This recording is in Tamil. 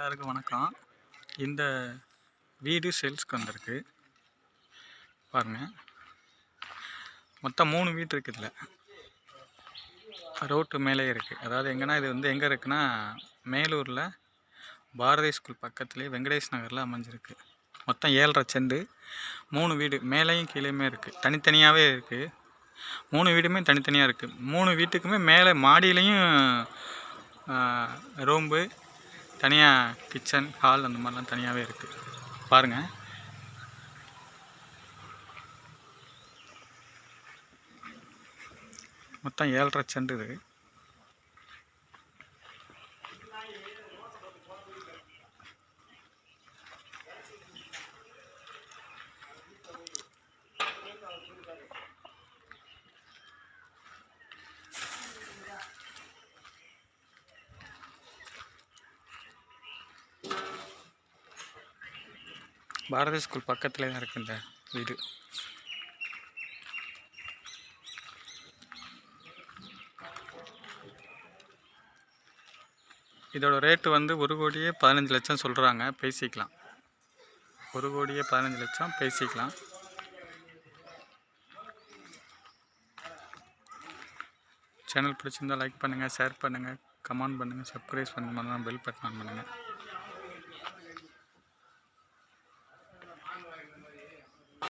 எல்லாருக்கும் வணக்கம். இந்த வீடு சேல்ஸ்க்கு வந்திருக்கு. பாருங்கள் மொத்தம் மூணு வீடு இருக்குது இதில். ரோட்டு மேலே இருக்குது அதாவது எங்கன்னா இது வந்து எங்கே இருக்குன்னா மேலூரில் பாரதி ஸ்கூல் பக்கத்துலேயே வெங்கடேஷ் நகரில் அமைஞ்சிருக்கு. மொத்தம் ஏழரை செண்டு மூணு வீடு மேலேயும் கீழேயுமே இருக்குது தனித்தனியாகவே இருக்குது மூணு வீடுமே தனித்தனியாக இருக்குது மூணு வீட்டுக்குமே மேலே மாடியிலையும் ரோம்பு தனியாக கிச்சன் ஹால் அந்த மாதிரிலாம் தனியாகவே இருக்குது பாருங்கள் மொத்தம் ஏழரை செண்டு இது. பாரதி ஸ்கூல் பக்கத்தில் தான் இருக்குது இந்த வீடு. இதோட ரேட்டு வந்து ஒரு கோடியே பதினஞ்சு லட்சம் சொல்கிறாங்க பேசிக்கலாம். ஒரு கோடியே பதினஞ்சு லட்சம் பேசிக்கலாம். சேனல் பிடிச்சிருந்தா லைக் பண்ணுங்கள் ஷேர் பண்ணுங்கள் கமெண்ட் பண்ணுங்கள் சப்ஸ்கிரைப் பண்ணுங்கள் பெல் பட்டன் பண்ணுங்கள்